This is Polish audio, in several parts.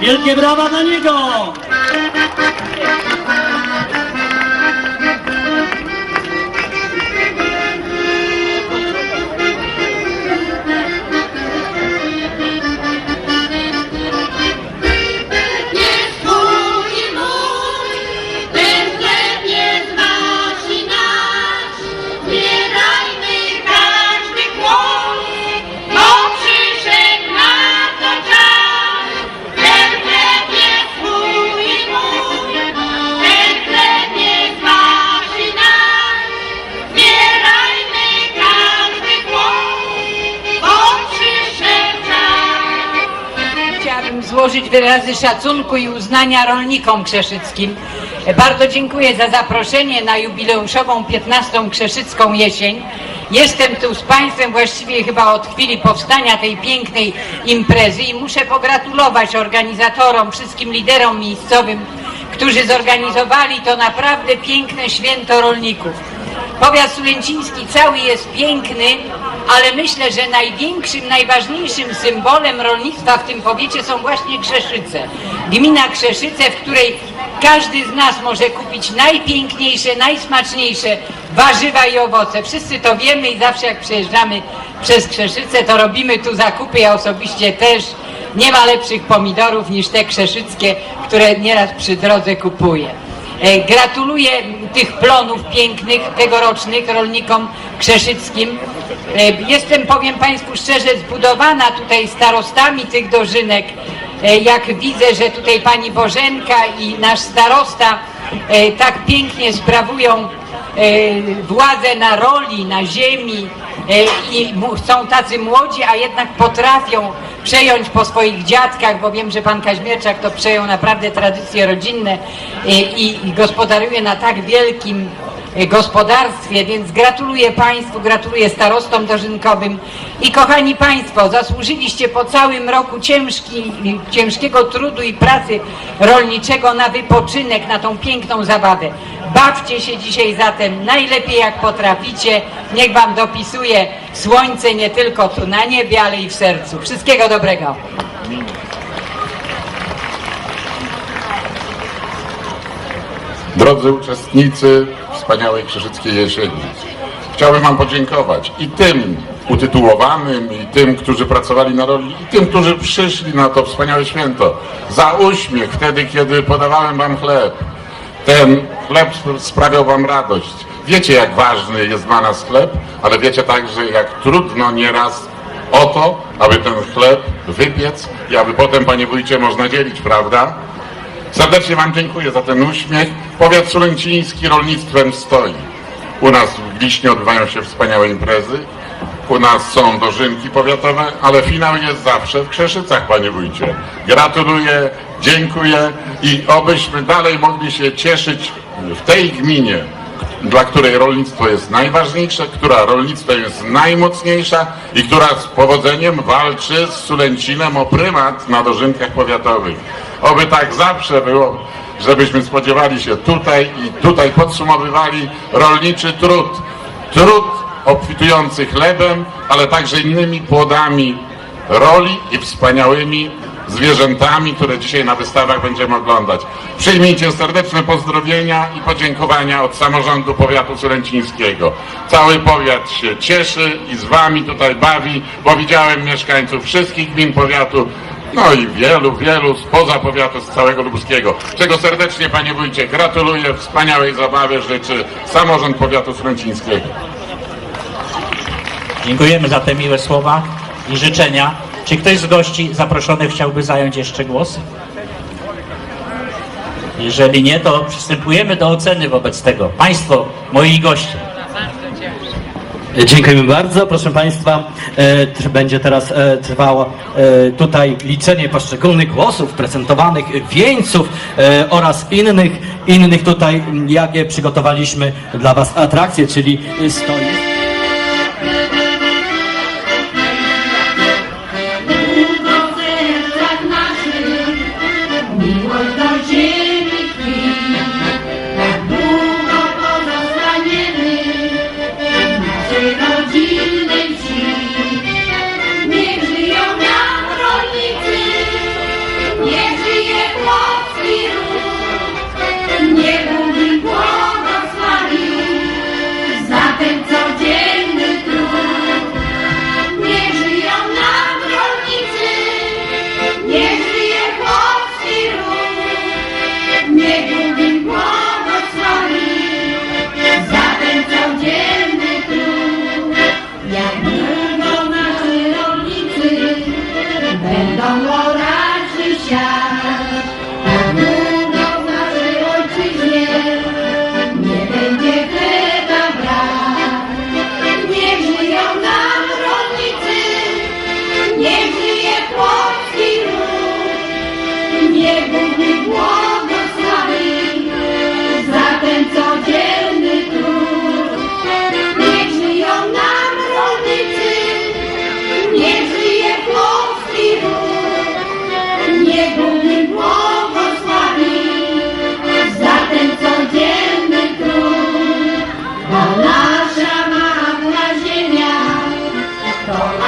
Wielkie brawa dla niego. Złożyć wyrazy szacunku i uznania rolnikom krzeszyckim. Bardzo dziękuję za zaproszenie na jubileuszową 15. Krzeszycką jesień. Jestem tu z Państwem właściwie chyba od chwili powstania tej pięknej imprezy i muszę pogratulować organizatorom, wszystkim liderom miejscowym, którzy zorganizowali to naprawdę piękne święto rolników. Powiat sulęciński cały jest piękny, ale myślę, że największym, najważniejszym symbolem rolnictwa w tym powiecie są właśnie Krzeszyce. Gmina Krzeszyce, w której każdy z nas może kupić najpiękniejsze, najsmaczniejsze warzywa i owoce. Wszyscy to wiemy i zawsze jak przejeżdżamy przez Krzeszyce, to robimy tu zakupy. Ja osobiście też nie ma lepszych pomidorów niż te krzeszyckie, które nieraz przy drodze kupuję. E, Gratuluję tych plonów pięknych, tegorocznych rolnikom krzeszyckim. E, Jestem, powiem Państwu szczerze, zbudowana tutaj starostami tych dożynek. E, Jak widzę, że tutaj pani Bożenka i nasz starosta tak pięknie sprawują władzę na roli, na ziemi i mu- są tacy młodzi, a jednak potrafią przejąć po swoich dziadkach, bo wiem, że pan Kaźmierczak to przejął naprawdę tradycje rodzinne e, i, i gospodaruje na tak wielkim e, gospodarstwie, więc gratuluję Państwu, gratuluję starostom dożynkowym i kochani Państwo, zasłużyliście po całym roku ciężki, ciężkiego trudu i pracy rolniczego na wypoczynek, na tą piękną zabawę. Bawcie się dzisiaj zatem najlepiej jak potraficie. Niech Wam dopisuje słońce nie tylko tu na niebie, ale i w sercu. Wszystkiego dobrego. Drodzy uczestnicy wspaniałej Krzyżyckiej Jesieni, chciałbym Wam podziękować i tym utytułowanym, i tym, którzy pracowali na roli, i tym, którzy przyszli na to wspaniałe święto, za uśmiech wtedy, kiedy podawałem Wam chleb. Ten chleb sp- sprawiał Wam radość. Wiecie, jak ważny jest dla nas chleb, ale wiecie także, jak trudno nieraz o to, aby ten chleb wypiec i aby potem, Panie Wójcie, można dzielić, prawda? Serdecznie Wam dziękuję za ten uśmiech. Powiat sulęciński rolnictwem stoi. U nas w Gliśnie odbywają się wspaniałe imprezy. U nas są dożynki powiatowe, ale finał jest zawsze w Krzeszycach, Panie Wójcie. Gratuluję, dziękuję i obyśmy dalej mogli się cieszyć w tej gminie, dla której rolnictwo jest najważniejsze, która rolnictwem jest najmocniejsza i która z powodzeniem walczy z Sulęcinem o prymat na dożynkach powiatowych. Oby tak zawsze było, żebyśmy spodziewali się tutaj i tutaj podsumowywali rolniczy trud. Trud obfitujący chlebem, ale także innymi płodami roli i wspaniałymi zwierzętami, które dzisiaj na wystawach będziemy oglądać. Przyjmijcie serdeczne pozdrowienia i podziękowania od samorządu powiatu sulęcińskiego. Cały powiat się cieszy i z wami tutaj bawi, bo widziałem mieszkańców wszystkich gmin powiatu, no i wielu, wielu spoza powiatu, z całego lubuskiego. Czego serdecznie panie wójcie gratuluję, wspaniałej zabawy życzy samorząd powiatu sulęcińskiego. Dziękujemy za te miłe słowa i życzenia. Czy ktoś z gości zaproszonych chciałby zająć jeszcze głos? Jeżeli nie, to przystępujemy do oceny wobec tego. Państwo, moi goście. Dziękujemy bardzo. Proszę Państwa, e, będzie teraz e, trwało e, tutaj liczenie poszczególnych głosów, prezentowanych wieńców oraz innych, innych tutaj, jakie przygotowaliśmy dla Was atrakcje, czyli stoi.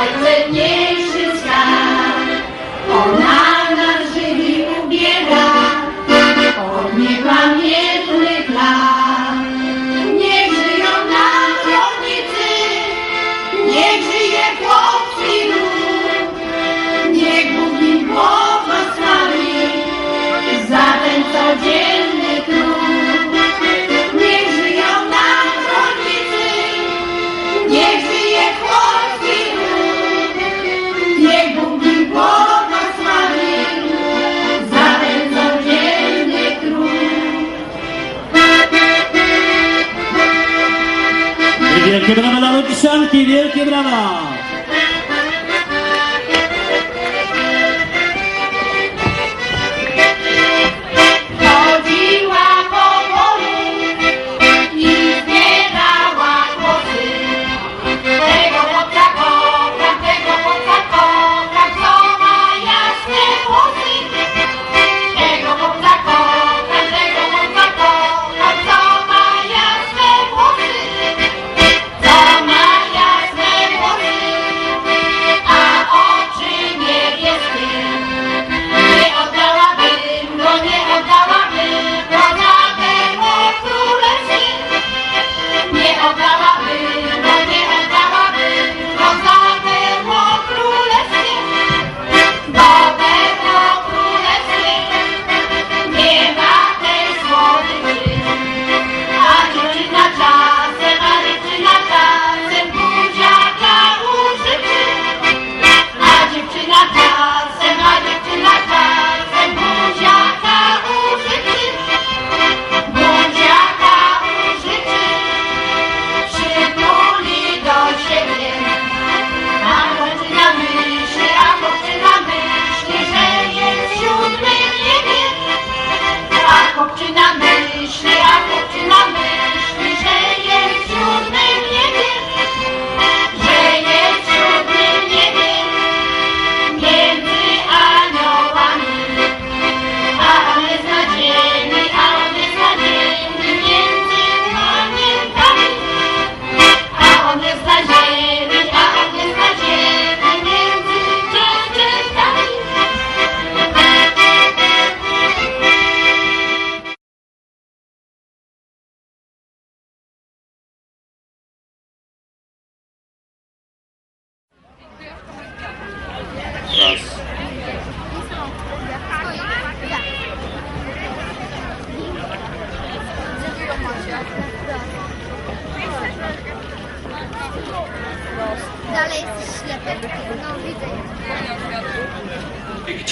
Najcenniejszy skarb. Ona nas żywi ubiega od niepamiętnych lat. Niech żyją nam rolnicy, niech żyje polski lud, niech Bóg im za ten codzienny I wielkie brawa dla Lotniszanki, wielkie brawa! Chodziła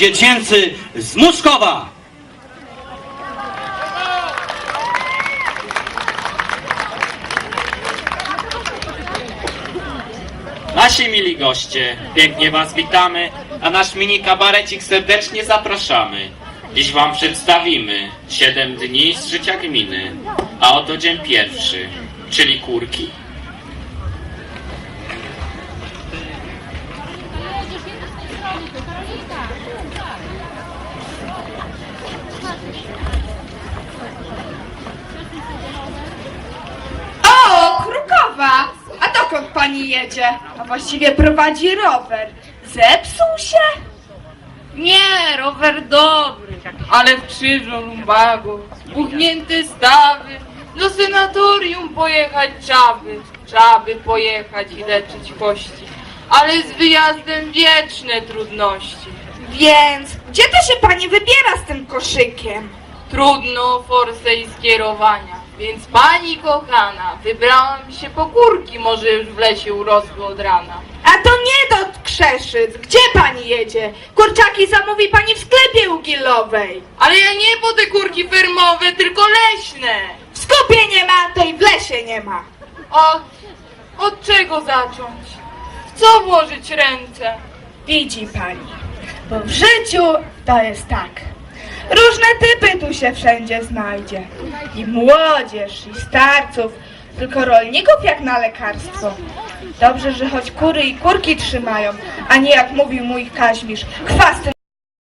Dziecięcy z Muszkowa. Nasi mili goście, pięknie Was witamy, a nasz mini kabarecik serdecznie zapraszamy. Dziś Wam przedstawimy 7 dni z życia gminy, a oto dzień pierwszy, czyli kurki. O, Krukowa! A dokąd pani jedzie? A właściwie prowadzi rower. Zepsuł się? Nie, rower dobry, ale w krzyżu lumbago, spuchnięte stawy, do senatorium pojechać czaby, czaby pojechać i leczyć kości, ale z wyjazdem wieczne trudności. Więc gdzie to się pani wybiera z tym koszykiem? Trudno forsę i skierowania, więc pani kochana, wybrałam się po kurki, może już w lesie urosły od rana. A to nie do Krzeszyc. Gdzie pani jedzie? Kurczaki zamówi pani w sklepie u Gilowej. Ale ja nie po te kurki fermowe, tylko leśne. W sklepie nie ma, to i w lesie nie ma. Od, od czego zacząć? Co włożyć ręce? Widzi pani, bo w życiu to jest tak. Różne typy tu się wszędzie znajdzie. I młodzież, i starców, tylko rolników jak na lekarstwo. Dobrze, że choć kury i kurki trzymają, a nie jak mówił mój Kaźmisz, chwasty